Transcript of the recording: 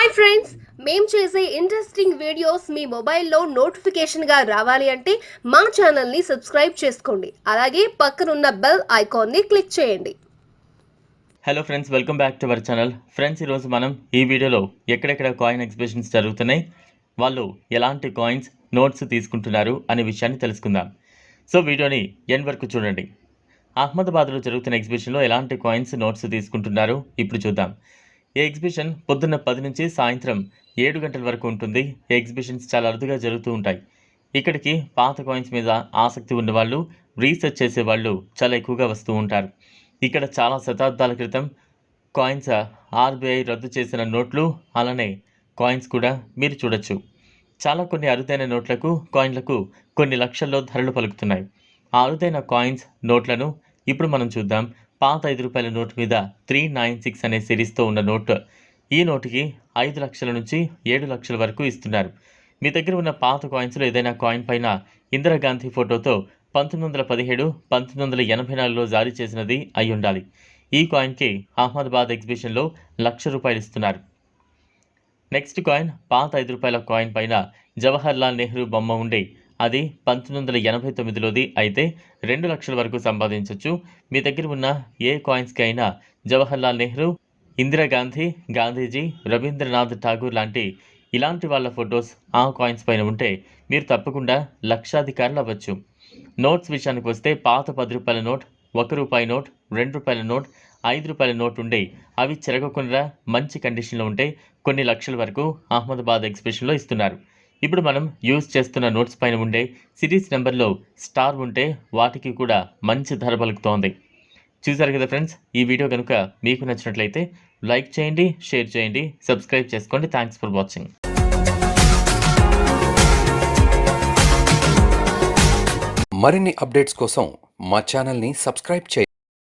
Hi friends మేము చేసే interesting videos మీ మొబైల్లో నోటిఫికేషన్గా రావాలి అంటే మా ఛానల్ని సబ్స్క్రైబ్ చేసుకోండి. అలాగే పక్కనున్న బెల్ ఐకాన్ని క్లిక్ చేయండి. Hello friends welcome back to our channel friends ఈరోజు మనం ఈ వీడియోలో ఎక్కడెక్కడ కాయిన్ ఎగ్జిబిషన్స్ జరుగుతున్నాయి వాళ్ళు ఎలాంటి కాయిన్స్ నోట్స్ తీసుకుంటున్నారు అనే విషయాన్ని తెలుసుకుందాం. సో వీడియోని ఎండ్ వరకు చూడండి. అహ్మదాబాద్లో జరుగుతున్న ఎగ్జిబిషన్లో ఎలాంటి కాయిన్స్ నోట్స్ తీసుకుంటున్నారు ఇప్పుడు చూద్దాం. ఈ ఎగ్జిబిషన్ పొద్దున్న పది నుంచి సాయంత్రం ఏడు గంటల వరకు ఉంటుంది. ఈ ఎగ్జిబిషన్స్ చాలా అరుదుగా జరుగుతూ ఉంటాయి. ఇక్కడికి పాత కాయిన్స్ మీద ఆసక్తి ఉన్నవాళ్ళు రీసెర్చ్ చేసేవాళ్ళు చాలా ఎక్కువగా వస్తూ ఉంటారు. ఇక్కడ చాలా శతాబ్దాల క్రితం కాయిన్స్ ఆర్బీఐ రద్దు చేసిన నోట్లు అలానే కాయిన్స్ కూడా మీరు చూడొచ్చు. చాలా కొన్ని అరుదైన నోట్లకు కాయిన్లకు కొన్ని లక్షల్లో ధరలు పలుకుతున్నాయి. ఆ అరుదైన కాయిన్స్ నోట్లను ఇప్పుడు మనం చూద్దాం. పాత ఐదు రూపాయల నోటు మీద త్రీ నైన్ సిక్స్ అనే సిరీస్తో ఉన్న నోట్ ఈ నోటుకి ఐదు లక్షల నుంచి ఏడు లక్షల వరకు ఇస్తున్నారు. మీ దగ్గర ఉన్న పాత కాయిన్స్లో ఏదైనా కాయిన్ పైన ఇందిరాగాంధీ ఫోటోతో పంతొమ్మిది వందల పదిహేడు పంతొమ్మిది వందల ఎనభై నాలుగులో జారీ చేసినది అయి ఉండాలి. ఈ కాయిన్కి అహ్మదాబాద్ ఎగ్జిబిషన్లో లక్ష రూపాయలు ఇస్తున్నారు. నెక్స్ట్ కాయిన్ పాత ఐదు రూపాయల కాయిన్ పైన జవహర్లాల్ నెహ్రూ బొమ్మ ఉండే అది పంతొమ్మిది వందల ఎనభై తొమ్మిదిలోది అయితే రెండు లక్షల వరకు సంపాదించవచ్చు మీ దగ్గర ఉన్న ఏ కాయిన్స్కి అయినా జవహర్లాల్ నెహ్రూ ఇందిరాగాంధీ గాంధీజీ రవీంద్రనాథ్ ఠాగూర్ లాంటి ఇలాంటి వాళ్ళ ఫొటోస్ ఆ కాయిన్స్ పైన ఉంటే మీరు తప్పకుండా లక్షాధికారులు అవ్వచ్చు. నోట్స్ విషయానికి వస్తే పాత పది రూపాయల నోట్ ఒక రూపాయి నోట్ రెండు రూపాయల నోట్ ఐదు రూపాయల నోట్ ఉండే అవి చెరగకుండా మంచి కండిషన్లో ఉంటే కొన్ని లక్షల వరకు అహ్మదాబాద్ ఎగ్జిబిషన్లో ఇస్తున్నారు. ఇప్పుడు మనం యూజ్ చేస్తున్న నోట్స్ పైన ఉండే సిరీస్ నెంబర్లో స్టార్ ఉంటే వాటికి కూడా మంచి ధర పలుకుతోంది. చూసారు కదా ఫ్రెండ్స్ ఈ వీడియో కనుక మీకు నచ్చినట్లయితే లైక్ చేయండి షేర్ చేయండి సబ్స్క్రైబ్ చేసుకోండి. థ్యాంక్స్ ఫర్ వాచింగ్ మరిన్ని అప్డేట్స్ కోసం మా ఛానల్ని సబ్స్క్రైబ్ చేయండి